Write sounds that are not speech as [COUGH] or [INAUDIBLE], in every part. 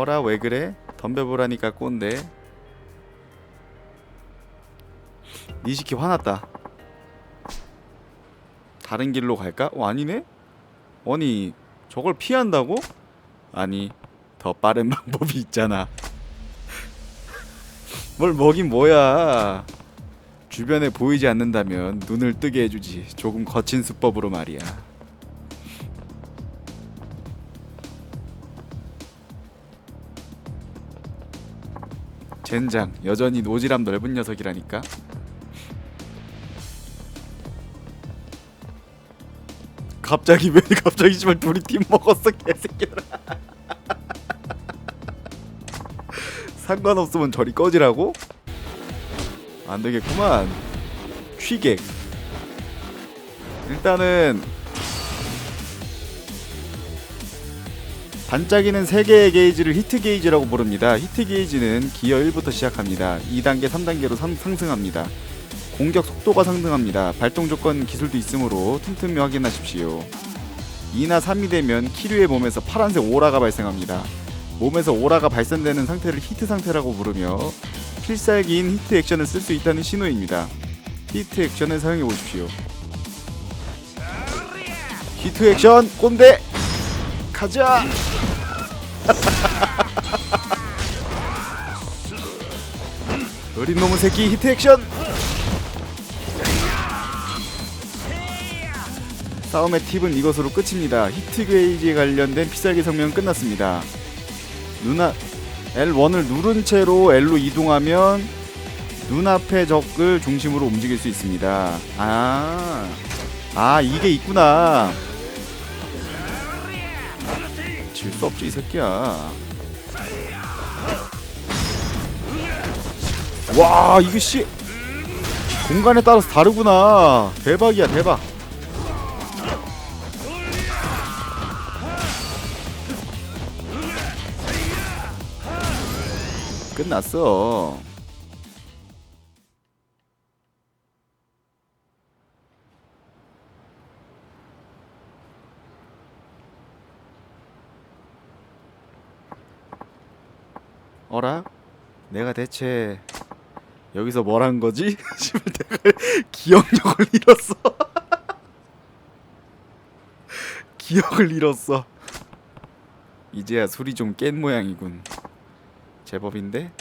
어라 왜 그래? 덤벼보라니까 꼰대 니시키 화났다 다른 길로 갈까? 어 아니네? 아니 저걸 피한다고? 아니 더 빠른 [LAUGHS] 방법이 있잖아 뭘 먹긴 뭐야 주변에 보이지 않는다면 눈을 뜨게 해주지 조금 거친 수법으로 말이야 젠장 여전히 노지람 넓은 녀석이라니까. 갑자기 왜 갑자기 씨발 둘이 팀 먹었어 개새끼들아. [LAUGHS] 상관없으면 저리 꺼지라고? 안 되겠구만. 취객. 일단은 반짝이는 3개의 게이지를 히트 게이지라고 부릅니다. 히트 게이지는 기어 1부터 시작합니다. 2단계, 3단계로 상, 상승합니다. 공격 속도가 상승합니다. 발동 조건 기술도 있으므로 틈틈이 확인하십시오. 2나 3이 되면 키류의 몸에서 파란색 오라가 발생합니다. 몸에서 오라가 발산되는 상태를 히트 상태라고 부르며 필살기인 히트 액션을 쓸 수 있다는 신호입니다. 히트 액션을 사용해 보십시오. 히트 액션 꼰대 가자. [LAUGHS] 어린 놈의 새끼 히트 액션. 싸움의 팁은 이것으로 끝입니다. 히트 게이지에 관련된 필살기 성명은 끝났습니다. 누나 L1을 누른 채로 L로 이동하면 눈앞의 적을 중심으로 움직일 수 있습니다. 아, 아 이게 있구나. 질 수 없지 이 새끼야. 와 이거 씨 공간에 따라서 다르구나. 대박이야 대박. 끝났어. 어라? 내가 대체 여기서 뭘 한 거지? [LAUGHS] 씨발 내가 [LAUGHS] 기억력을 잃었어. [LAUGHS] 기억을 잃었어. 이제야 술이 좀 깬 모양이군. 제법인데?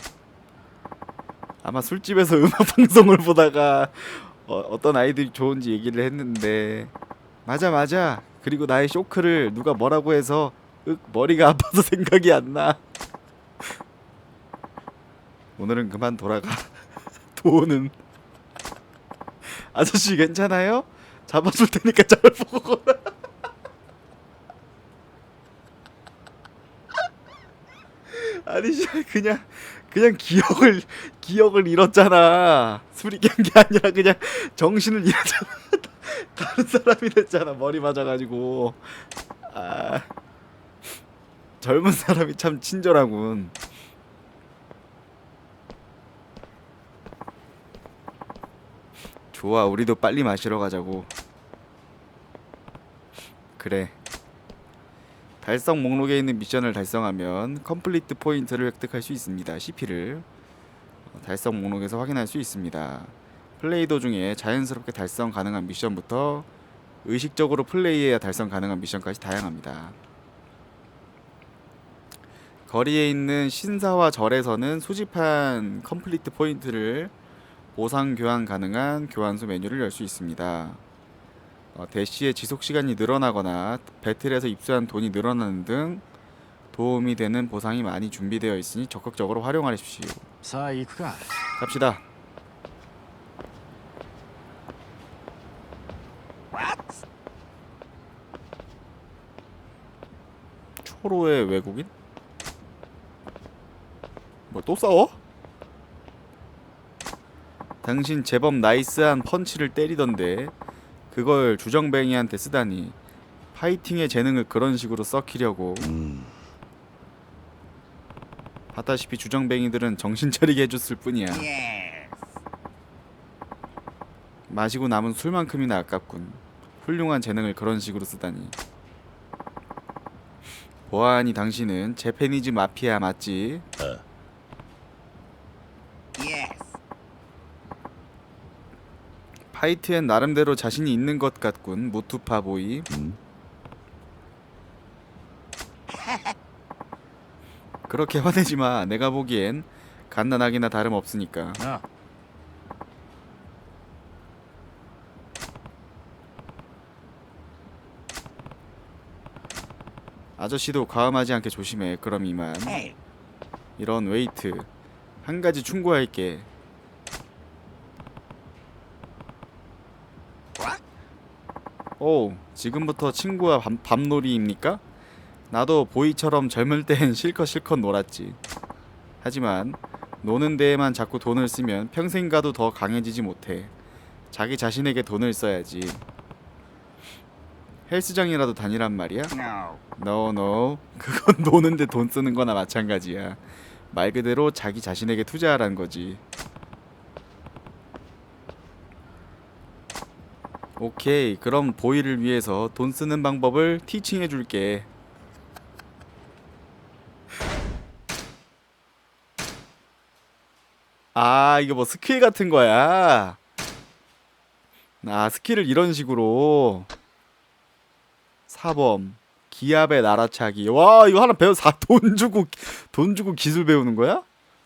아마 술집에서 음악 방송을 보다가 어, 어떤 아이들이 좋은지 얘기를 했는데 맞아 맞아 그리고 나의 쇼크를 누가 뭐라고 해서 윽 머리가 아파서 생각이 안 나. 오늘은 그만 돌아가. [LAUGHS] 도는 아저씨 괜찮아요? 잡아줄 테니까 잘 보고 가라. [LAUGHS] 아니 씨 그냥 그냥 기억을 기억을 잃었잖아. 술이 깬게 아니라 그냥 정신을 잃었잖아. [LAUGHS] 다른 사람이 됐잖아. 머리 맞아가지고. 아 젊은 사람이 참 친절하군. 좋아, 우리도 빨리 마시러 가자고. 그래. 달성 목록에 있는 미션을 달성하면 컴플리트 포인트를 획득할 수 있습니다. CP를 달성 목록에서 확인할 수 있습니다. 플레이 도중에 자연스럽게 달성 가능한 미션부터 의식적으로 플레이해야 달성 가능한 미션까지 다양합니다. 거리에 있는 신사와 절에서는 수집한 컴플리트 포인트를 보상 교환 가능한 교환수 메뉴를 열 수 있습니다. 어, 대시의 지속 시간이 늘어나거나 배틀에서 입수한 돈이 늘어나는 등 도움이 되는 보상이 많이 준비되어 있으니 적극적으로 활용하십시오. 자, 이크가 갑시다. 초로의 외국인? 뭐 또 싸워? 당신 제법 나이스한 펀치를 때리던데 그걸 주정뱅이한테 쓰다니 파이팅의 재능을 그런 식으로 썩히려고. 봤다시피 주정뱅이들은 정신 차리게 해줬을 뿐이야. 마시고 남은 술만큼이나 아깝군. 훌륭한 재능을 그런 식으로 쓰다니. 보아하니 당신은 재패니즈 마피아 맞지? 파이트엔 나름대로 자신이 있는 것 같군 무투파 보이. 그렇게 화내지 마. 내가 보기엔 갓난아기나 다름없으니까. 아, 아저씨도 과음하지 않게 조심해. 그럼 이만. 이런 웨이트. 한 가지 충고할게 오 지금부터 친구와 밤, 밤놀이입니까? 나도 보이처럼 젊을 땐 실컷 실컷 놀았지 하지만 노는 데에만 자꾸 돈을 쓰면 평생 가도 더 강해지지 못해 자기 자신에게 돈을 써야지 헬스장이라도 다니란 말이야? No, no. 그건 노는데 돈 쓰는 거나 마찬가지야. 말 그대로 자기 자신에게 투자하라는 거지. 오케이. 그럼 보이를 위해서 돈 쓰는 방법을 티칭해 줄게. 아, 이거 뭐 스킬 같은 거야. 아, 스킬을 이런 식으로. 사범 기압의 날아차기 와 이거 하나 배워 사돈 주고 돈 주고 기술 배우는 거야?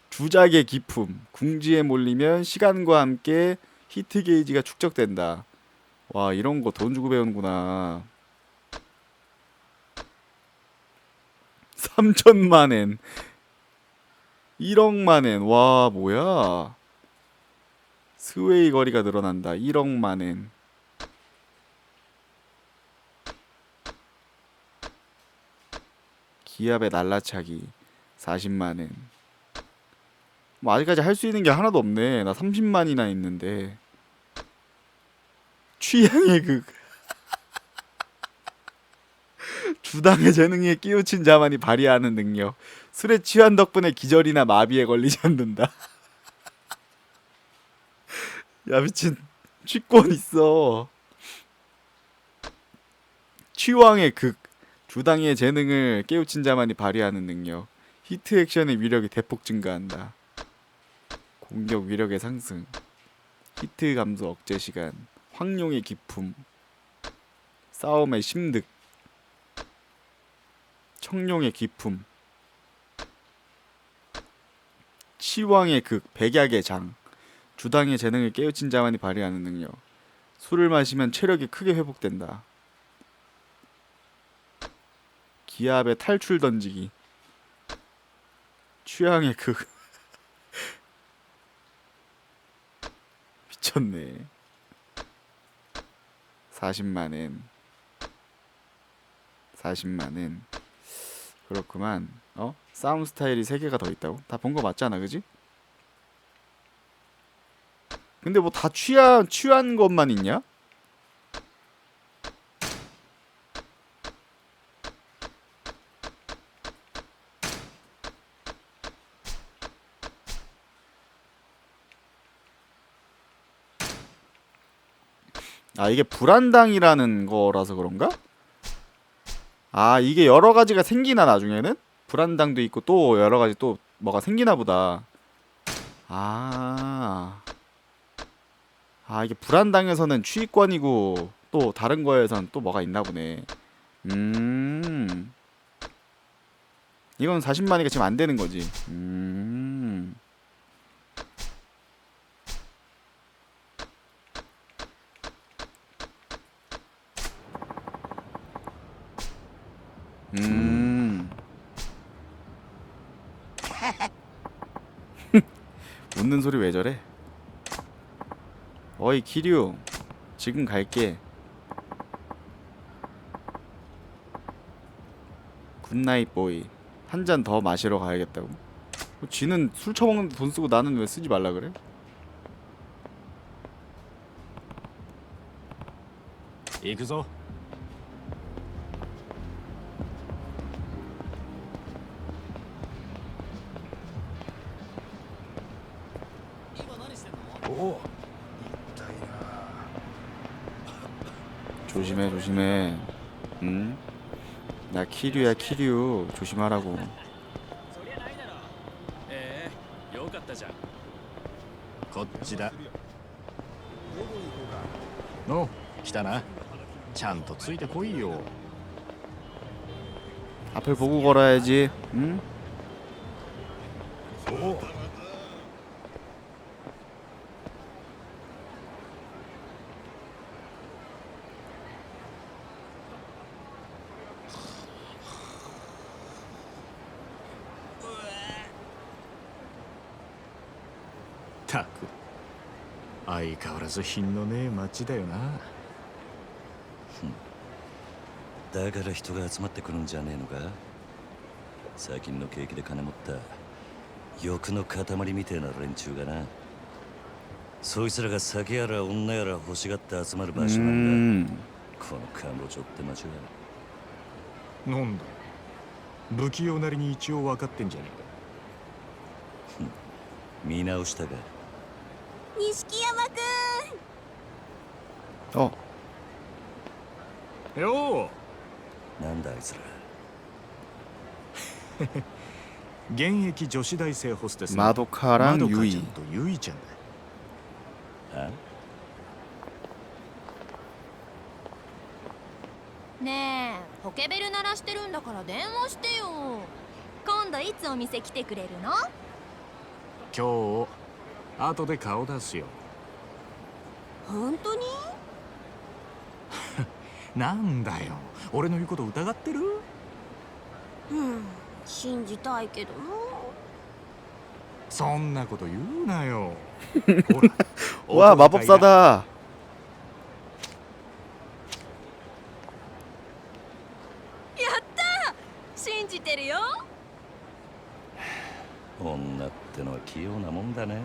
주작의 기품 궁지에 몰리면 시간과 함께 히트 게이지가 축적된다 와 이런 거 돈 주고 배우는구나. 3천만엔. 1억만엔. 와 뭐야? 스웨이 거리가 늘어난다. 1억만엔. 기압의 날라차기. 40만엔. 뭐 아직까지 할 수 있는 게 하나도 없네. 나 30만이나 있는데 취향의 극 주당의 재능에 끼우친 자만이 발휘하는 능력. 술에 취한 덕분에 기절이나 마비에 걸리지 않는다. [LAUGHS] 야 미친. 취권 있어. 취왕의 극. 주당의 재능을 깨우친 자만이 발휘하는 능력. 히트 액션의 위력이 대폭 증가한다. 공격 위력의 상승. 히트 감소 억제 시간 황룡의 기품 싸움의 심득 청룡의 기품 치왕의 극 백약의 장 주당의 재능을 깨우친 자만이 발휘하는 능력. 술을 마시면 체력이 크게 회복된다. 기압의 탈출 던지기. 취향의 극. [LAUGHS] 미쳤네 40만 엔 40만 엔 그렇구만 어? 싸움 스타일이 3개가 더 있다고? 다 본 거 맞잖아 그지? 근데 뭐 다 취한 취한 것만 있냐? 아 이게 불안당이라는 거라서 그런가? 아 이게 여러 가지가 생기나 나중에는? 불안당도 있고 또 여러 가지 또 뭐가 생기나 보다. 아. 아 이게 불안당에서는 취권이고 또 다른 거에선 또 뭐가 있나 보네. 음. 이건 40만이가 지금 안 되는 거지. 음. 음. [LAUGHS] 웃는 소리 왜 저래? 어이 키류 지금 갈게 굿나잇 보이 한 잔 더 마시러 가야겠다고? 뭐, 쥐는 술 처먹는데 돈 쓰고 나는 왜 쓰지 말라 그래? 예, 이그소 조심해 조심해 응? 나 키류야 키류 조심하라고 そりゃないだろええよかったじゃんこっちだお来たなちゃんとついてこいよ 앞을 보고 걸어야지 응? お ず品のねえ町だよな。だから人が集まってくるんじゃねえのか？最近の景気で金持った欲の塊みてえな連中がな。そいつらが酒やら女やら欲しがって集まる場所なんだ。음このカンボジョって町は。なんだ？不器用なりに一応分かってんじゃね見直したか。錦山くあ。よう。なんだあいつら。現役女子大生ホステス窓からラユイとユイちゃんだねえポケベル鳴らしてるんだから電話してよ。今度いつお店来てくれるの？今日後で顔出すよ。本当に？なんだよ。俺の言うこと疑ってる？うん信じたいけどな。そんなこと言うなよ。[LAUGHS] ほらわあマポプサだ。やった信じてるよ。女ってのは器用なもんだね。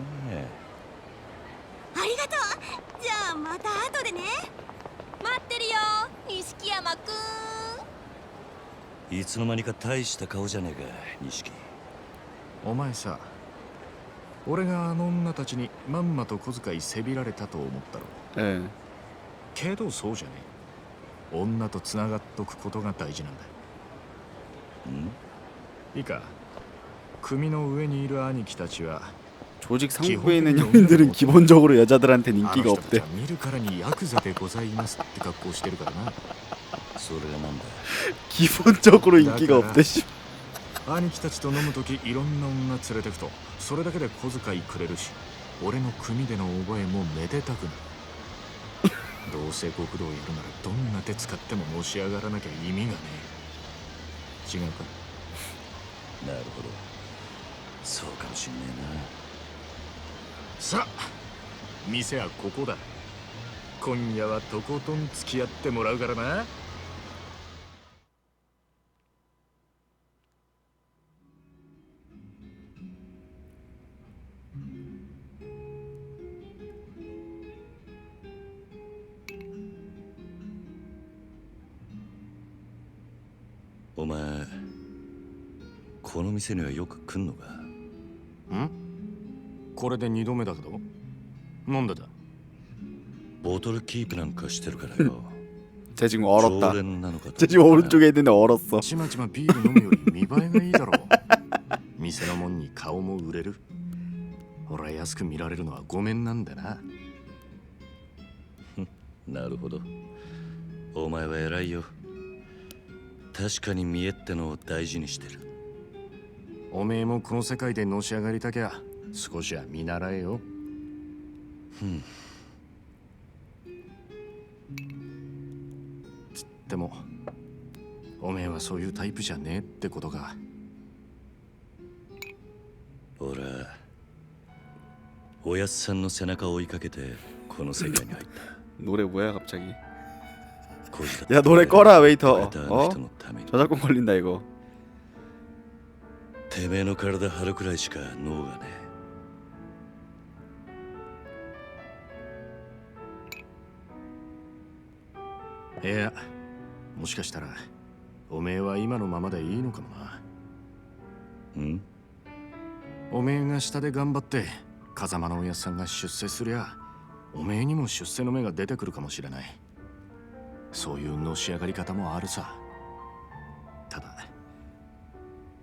ありがとう。じゃあまた後でね。待ってるよ。錦山くんいつの間にか大した顔じゃねえか錦お前さ俺があの女たちにまんまと小遣いせびられたと思ったろ 예. けどそうじゃねえ女と繋がっとくことが大事なんだんいいか組の上にいる兄貴たちは 조직 상부에 있는 형들은 기본적으로 여자들한테 あの 인기가 人たち 없대 それがなんだ基本上この陰気が追って。しまう兄貴たちと飲む時いろんな女連れてくとそれだけで小遣いくれるし俺の組での覚えもめでたくなる。[LAUGHS] どうせ極道やるならどんな手使ってものし上がらなきゃ意味がねえ。違うか？なるほど。そうかもしんねえな。さあ店はここだ。今夜はとことん付き合ってもらうからな。店にはよく来んのかんこれで二度目だけどなんでだボトルキープなんかしてるからよ 쟤 지금 常 얼었다 連なのかと 쟤 지금 오른쪽에 있는데 얼었어 ちまちまビール飲むより見栄えがいいだろう[LAUGHS] 店のもんに顔も売れる俺は安く見られるのはごめんなんだななるほどお前は偉いよ確かに見栄ってのを大事にしてる おめえもこの世界でのし上がりたきゃ少しは見習えよつってもおめえはそういうタイプじゃねえってことか俺はおやっさんの背中を追いかけてこの世界に入った 노래 뭐야 갑자기 こいつだって 야 노래 꺼라 超え 웨이터 たあの 어? 人のために 저작권 걸린다 이거 てめえの体張るくらいしか脳がねいやもしかしたらおめえは今のままでいいのかもな。えん？おめえが下で頑張って風間のおやっさんが出世すりゃおめえにも出世の芽が出てくるかもしれない。そういうのし上がり方もあるさ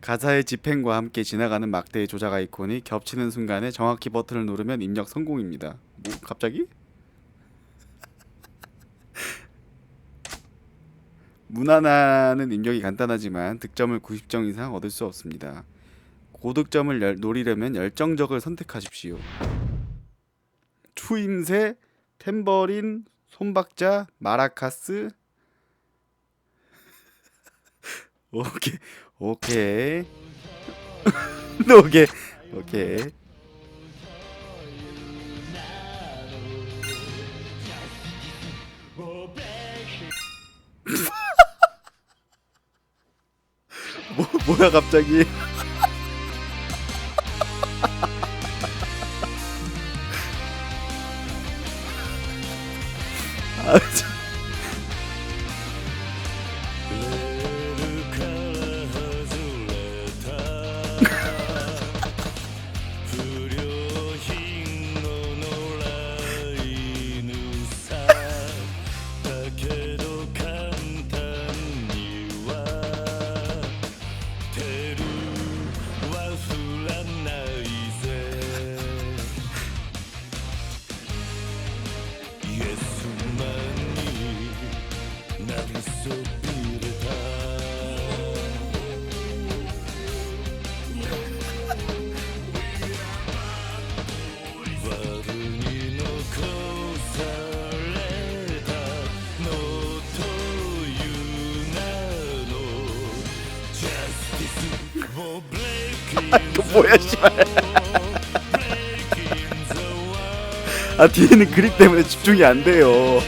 가사의 집행과 함께 지나가는 막대의 조작 아이콘이 겹치는 순간에 정확히 버튼을 누르면 입력 성공입니다. 뭐 갑자기? [LAUGHS] 무난하는 입력이 간단하지만 득점을 90점 이상 얻을 수 없습니다. 고득점을 열- 노리려면 열정적을 선택하십시오. 추임새, 탬버린, 손박자, 마라카스. [LAUGHS] 오케이, 오케이, 오케이, 오케이. [LAUGHS] 뭐 뭐야 갑자기? [LAUGHS] 뭐야 씨발. [LAUGHS] 아 뒤에는 그립 때문에 집중이 안 돼요.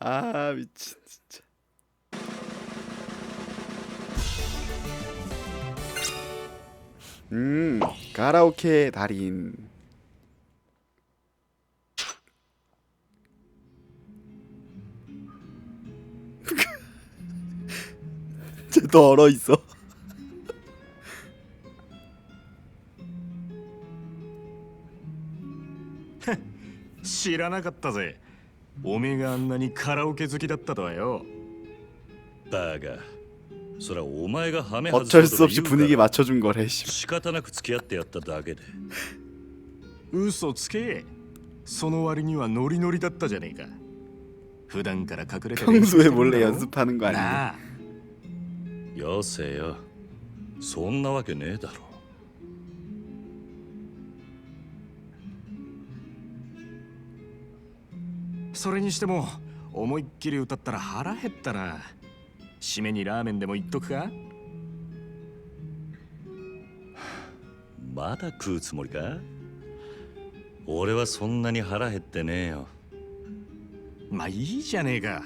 아 미친 진짜. 음 가라오케 달인. 쟤너 얼어 있어. 知らなかったぜ おめえがあんなにカラオケ好きだったとはよだがそれはお前がハメ 어쩔 外 수 す 없이 とか言う 분위기 から 맞춰준 거래. 씨. 仕方なく付き合ってやっただけで嘘つけその割にはノリノリだったじゃねえか普段から隠れて練習して 평소에 るんだ 몰래 ろ [LAUGHS] 연습하는 거 아니야? なあよせよそんなわけねえだろ それにしても思いっきり歌ったら腹減ったな締めにラーメンでも言っとくかまだ食うつもりか俺はそんなに腹減ってねえよまあいいじゃねえか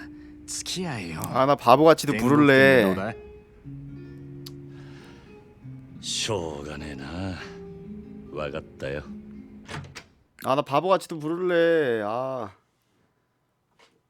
付き合えよ 아 나 바보같이도 天国って 부를래. どうだしょうがねえなわかったよ 아 나 바보같이도 부를래. 아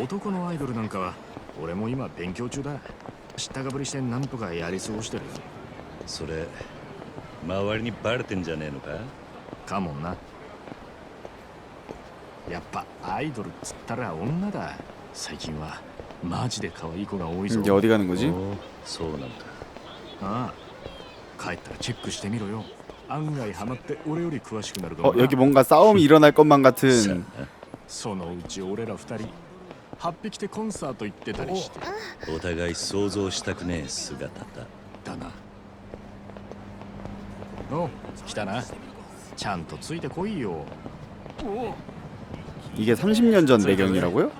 男のアイドルなんかは俺も今勉強中だ知ったかぶりしてなんとかやり過ごしてるそれ周りにバレてんじゃねえのかかもなやっぱアイドルっつったら女だ最近はマジで可愛い子が多いぞ 이제 어디 가는 거지? おうそうなんだああ帰ったらチェックしてみろよ案外ハマって俺より詳しくなるかも 어 な 여기 뭔가 싸움이 일어날 것만 さ 같은 あそのうち俺ら二人 8匹でコンサート行ってたりしてお互い想像したくねえ姿だだなお来たなちゃんとついてこいよ 이게 30년 전 배경이라고요?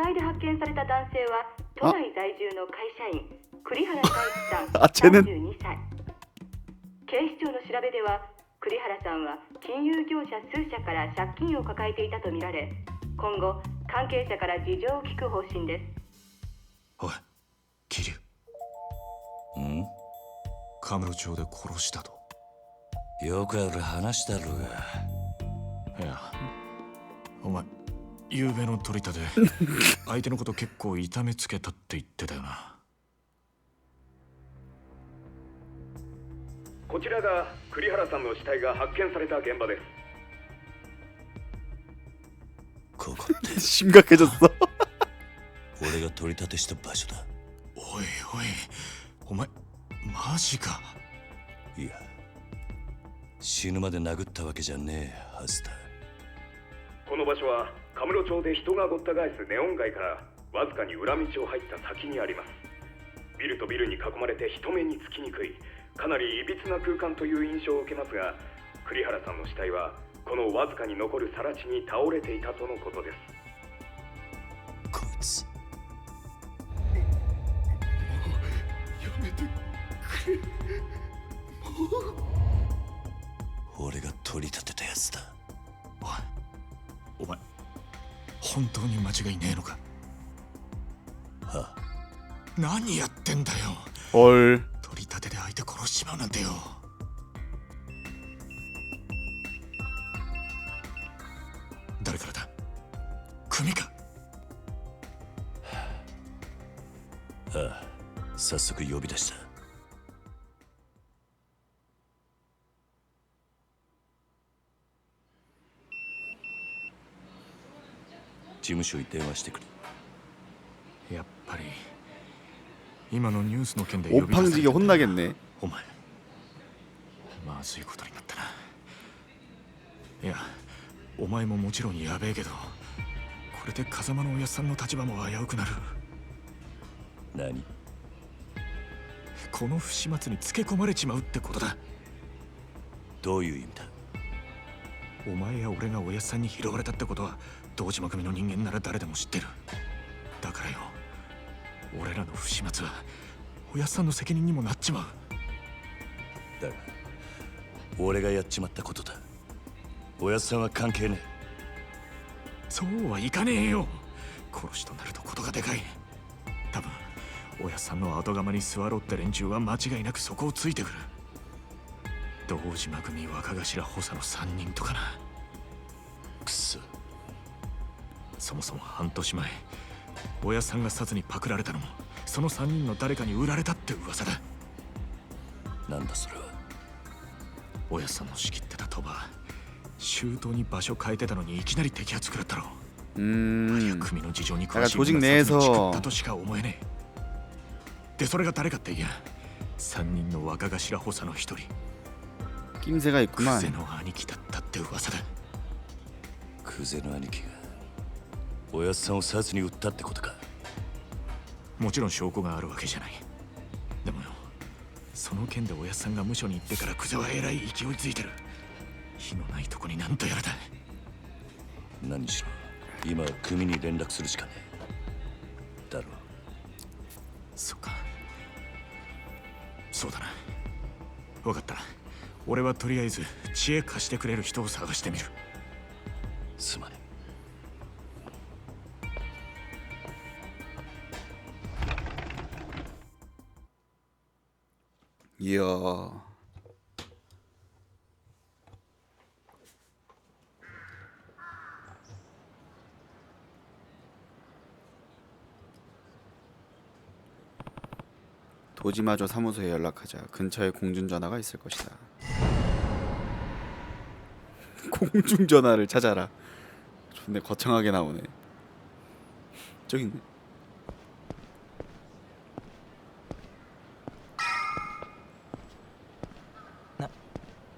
死体で発見された男性は都内在住の会社員栗原太一さん [LAUGHS] あ쟤는32歳。警視庁の調べでは栗原さんは金融業者数社から借金を抱えていたとみられ今後関係者から事情を聞く方針です。おい桐生。ん？カムロ町で殺したと。よくある話だろうが。いやお前昨べの取り立て相手のこと結構痛めつけたって言ってたよな。こちらが栗原さんの死体が発見された現場です。ここって進化系だぞ俺が取り立てした場所だ。おいおいお前マジか。いや死ぬまで殴ったわけじゃねえはずだ。この場所はカムロ町で人がごった返すネオン街からわずかに裏道を入った先にあります。ビルとビルに囲まれて人目につきにくいかなりいびつな空間という印象を受けますが栗原さんの死体はこのわずかに残る更地に倒れていたとのことです。こいつ。俺が取り立てたやつだ。おい。お前本当に間違いねえのか？は何やってんだよ？ 헐. 取り立てで相手殺しちまうなんてよ。誰からだ？組か？あ。あ。早速呼び出した事務所に電話してくる。やっぱり今のニュースの件で呼び出されてた。なげんね。お前まずいことになったな。いやお前ももちろんやべえけどこれで風間のおやさんの立場も危うくなる。何？この不始末につけ込まれちまうってことだ。どういう意味だ？お前や俺がおやさんに拾われたってことは堂島組の人間なら誰でも知ってる。だからよ俺らの不始末はおやっさんの責任にもなっちまう。だが俺がやっちまったことだ。おやっさんは関係ねそうはいかねえよ。殺しとなるとことがでかい。多分おやっさんの後釜に座ろうって連中は間違いなくそこをついてくる。堂島組若頭補佐の3人とかな。えくそそもそも半年前親さんが札にパクられたのもその3人の誰かに売られたって噂だ。なんだそれは。親さんの仕切ってた賭場周到に場所変えてたのにいきなり敵発食らったろう。ーん。組の事情に詳しい人が札にチクったとしか思えねえ。でそれが誰かっていや3人の若頭補佐の一人。金瀬が行く前。クゼの兄貴だったって噂だ。クゼの兄貴が。おやっさんを殺に撃ったってことか。もちろん証拠があるわけじゃない。でもよその件でおやっさんが無所に行ってからクゼはえらい勢いついてる。火のないとこになんとやらだ。何しろ今は組に連絡するしかねえ。だろそっか。そうだな。分かった。俺はとりあえず知恵貸してくれる人を探してみる。すまね 이야. 도지마저 사무소에 연락하자 근처에 공중전화가 있을 것이다. [LAUGHS] 공중전화를 찾아라. 존내 거창하게 나오네. 저기 있네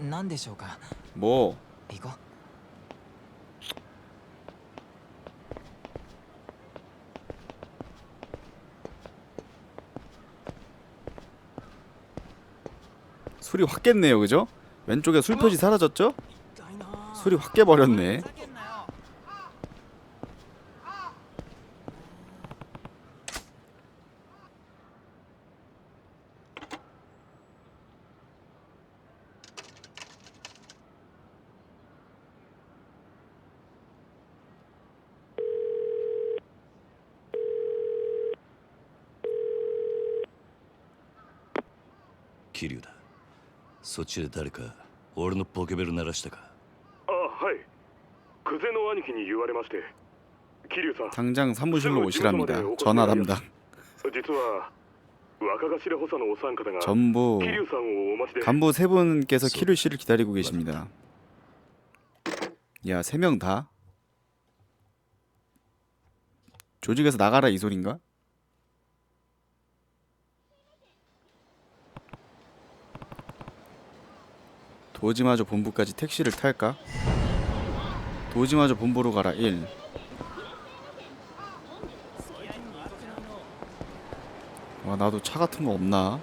何でしょうか 뭐 行こう 술이 확 깼네요 그죠? 왼쪽에 술 표시 사라졌죠? 술이 확 깨버렸네 そっちで誰か俺のポケベル鳴らしたかあはい久世の兄貴に言われまして桐生さん 당장 사무실로 오시랍니다 전화 담당 実は若頭補佐のお三方が 전부 桐生さんをお待ちで 간부 세 분께서 키류 씨를 기다리고 계십니다 야 세 명 다? 조직에서 나가라 이 소린가? 도지마저 본부까지 택시를 탈까? 도지마저 본부로 가라 1 와 나도 차 같은 거 없나?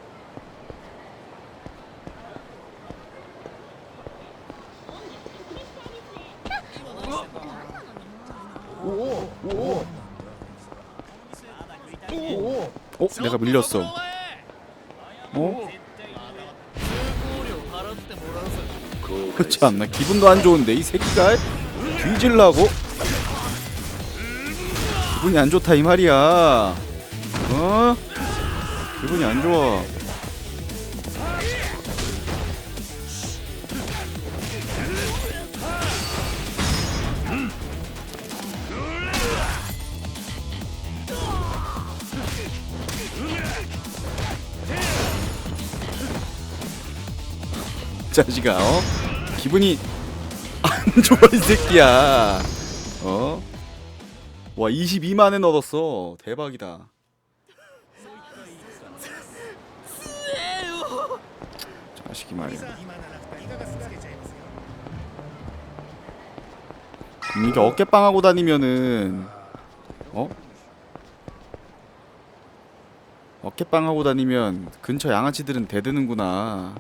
어? 내가 밀렸어. 어? 않나? 기분도 안 좋은데 이 새끼가 뒤질라고? 기분이 안 좋다 이 말이야. 어? 기분이 안 좋아. 자식아 어? 기분이 안 [LAUGHS] 좋아 이 새끼야. 어? 와 22만엔 얻었어. 대박이다. 자식이 말이야. 이게 어깨빵 하고 다니면은 어? 어깨빵 하고 다니면 근처 양아치들은 대드는구나